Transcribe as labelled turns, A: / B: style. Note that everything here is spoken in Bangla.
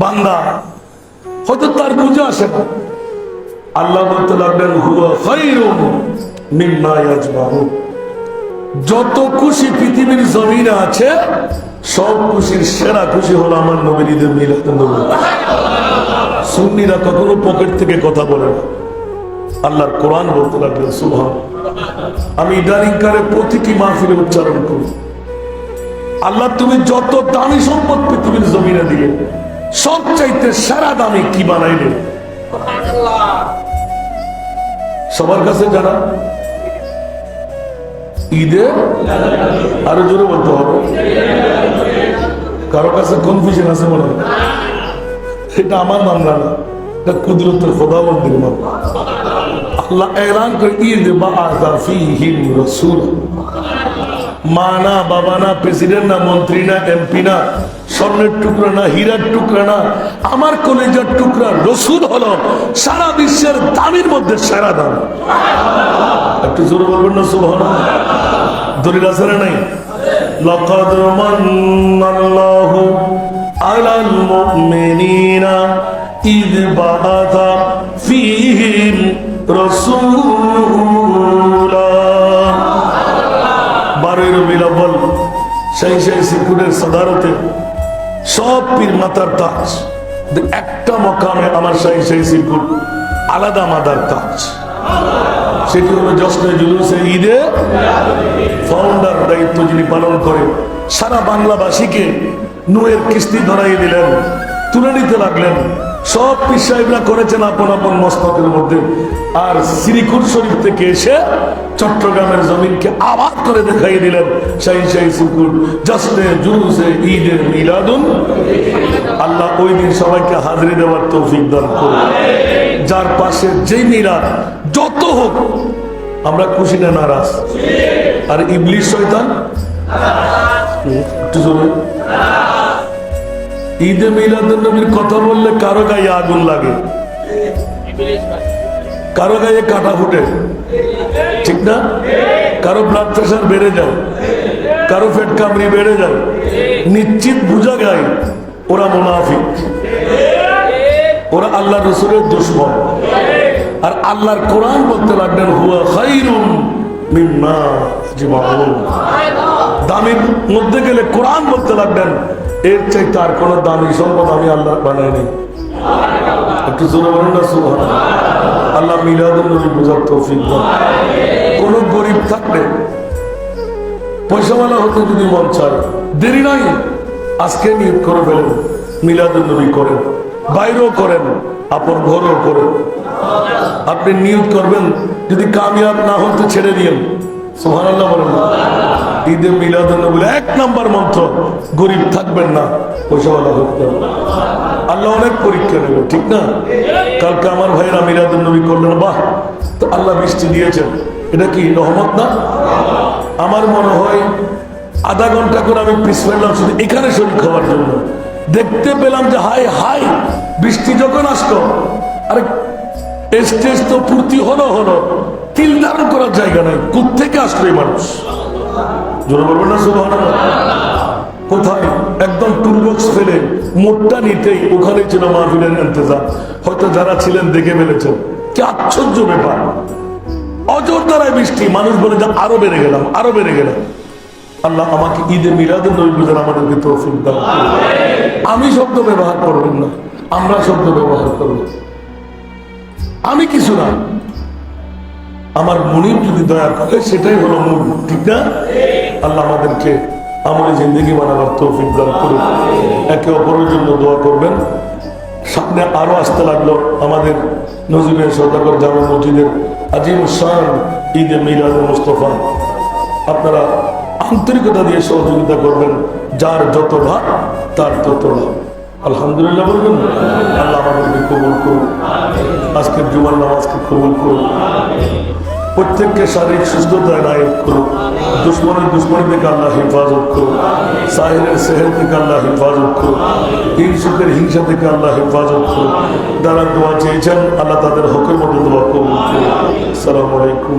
A: বান্দা। হয়তো তার বুঝে আসে না। আল্লাহ বলতে লাগলেন যত খুশি পৃথিবীর জমিনে আছে, সব খুশির সেরা খুশি হলো আমার নবীর ঈদের মিলাদ সুন্নিরা কখনো পকেট থেকে কথা বলে না। আল্লাহর কোরআন বলতে লাগলেন, সুবহান আমি ইদানিংকারে প্রতিটি মাহফিলে উচ্চারণ করি। আল্লাহ, তুমি যত দামি সম্পদ পৃথিবীর জমিনে দিয়ে সবচাইতে সেরা দামি কি বানাইলে? সবার কাছে জানা? ঈদে? আরও জোরে বলতে হবে। কারও কাছে কনফিউশন আছে মনে হয়? এটা আমার মামলা না, এটা কুদরতের খোদাবন্দির মামলা। আল্লাহ এলান করে ঈদ বা আজা ফিহিম রাসূল। মা না বাবা না প্রেসিডেন্ট না মন্ত্রী না এমপি না স্বর্ণের টুকরা না হীরার টুকরা না আমার কলেজের টুকরা রসুল হলো সারা বিশ্বের দামের মধ্যে সেরা দাম একটু জোরে বলবেন না সুবহান দলিল আছে না নাই لقد من الله على المؤمنين إذ بعث فيهم رسولا বারোই রবিল সেই সেই সিকুরের সদারতে সব পীর মাতার তাজ। একটা মকামে আমার সেই সেই সিকুর আলাদা মাদার তাজ। সেটি হলো জশ্নে জুলুসে ঈদে ফাউন্ডার দায়িত্ব যিনি পালন করে, সারা বাংলাবাসীকে নুয়ের কিস্তি ধরাই দিলেন, তুলে নিতে লাগলেন। সব পীর করেছেন আপন আপন মস্তকের মধ্যে। আর শ্রীকুর শরীফ থেকে এসে চট্টগ্রামের জমিনকে আবাদ করে দেখাই দিলেন সেই সেই শ্রীকুর জশ্নে জুলুসে ঈদের মিলাদুন। আল্লাহ ওই দিন সবাইকে হাজিরি দেওয়ার তৌফিক দান করুন। যার পাশে যেই মিলাদ, যত হোক, আমরা খুশি না নারাজ? আর ইবলিশ শয়তান? একটু জোরে। ঈদে মিলাদুন নবীর কথা বললে কারও গায়ে আগুন লাগে? কারও গায়ে কাটা ফুটে? ঠিক না? কারও ব্লাড প্রেশার বেড়ে যায়? কারও ফেট কামড়ি বেড়ে যায়? নিশ্চিত বুঝা যায় ওরা মুনাফিক। ওরা আল্লাহ রসুলের দুশ্মন। আর আল্লাহর কোরআন বলতে লাগলেন, হুয়া খাইরুম দামির মধ্যে গেলে কোরআন বলতে লাগলেন এর চাইতে আর কোন দামি সম্পদ আমি আল্লাহ বানাইনি। একটু জোরে বলুন না সুবহান আল্লাহ মিলাদুল নবী তৌফিক কোন গরিব থাকলে পয়সাওয়ালা হতে যদি মন চায়, দেরি নাই। আজকে নিয়োগ করে ফেলেন মিলাদুল নবী করেন, বাইরেও করেন আপন ঘরেও করেন। আপনি নিয়োগ করবেন, যদি কামিয়াব না হন তো ছেড়ে দিয়েন। সোহান আল্লাহ বলেন। ঈদে মিলাদ এক নাম্বার মন্ত্র, গরিব থাকবেন না পয়সাওয়ালা হতে আল্লাহ অনেক পরীক্ষা নেবে, ঠিক না? কালকে আমার ভাইয়েরা মিলাদ নবী করলেন, বাহ, তো আল্লাহ বৃষ্টি দিয়েছেন। এটা কি রহমত না? আমার মনে হয় আধা ঘণ্টা করে আমি পিস ফেললাম শুধু এখানে শরীর খাওয়ার জন্য। দেখতে পেলাম যে হাই হাই বৃষ্টি যখন আসলো, আরে স্টেজ তো পূর্তি হলো হলো তিল ধারণ করার জায়গা নাই কোথেকে আসলো এই মানুষ? কোথায়? একদম টুলবক্স ফেলে মোটটা নিতেই ওখানে ছিল মাহফিলের ইন্তজাম হয়তো যারা ছিলেন দেখে ফেলেছেন। কি আশ্চর্য ব্যাপার। অজর দ্বারাই বৃষ্টি, মানুষ বলে যে আরও বেড়ে গেলাম, আরও বেড়ে গেলাম। আল্লাহ আমাকে ঈদে নবী বুঝার আমাদেরকে তৌফিক দাও আমি শব্দ ব্যবহার করবেন না, আমরা শব্দ ব্যবহার করব। আমি কিছু না। আমার মনির যদি দয়া করে, সেটাই হলো মূল, ঠিক না? আল্লাহ আমাদেরকে আমলে জিন্দগি বানাবার তৌফিক দান করুন একে অপরের জন্য দোয়া করবেন। সামনে আরও আসতে লাগল আমাদের নজিবের সদাগর জামা মসজিদের আজিম শান ঈদে মিলাদ মুস্তফা। আপনারা আন্তরিকতা দিয়ে সহযোগিতা করবেন, যার যত ভাগ, তার তত লাভ আলহামদুলিল্লাহ বলবেন, আল্লাহ আমাদেরকে কবুল করুন আজকের জুমার নামাজকে কবুল করুন। প্রত্যেককে শারীরিক সুস্থতা নায়ক করুন। দুশ্মনের দুশ্মনী থেকে আল্লাহ হেফাজত করুন। সাহেবের সেহের থেকে আল্লাহ হেফাজত করুন। হিংসুকের হিংসা থেকে আল্লাহ হেফাজত করুন। যারা দোয়া চেয়েছেন, আল্লাহ তাদের হকের মতো দোয়া করুন। আসসালামু আলাইকুম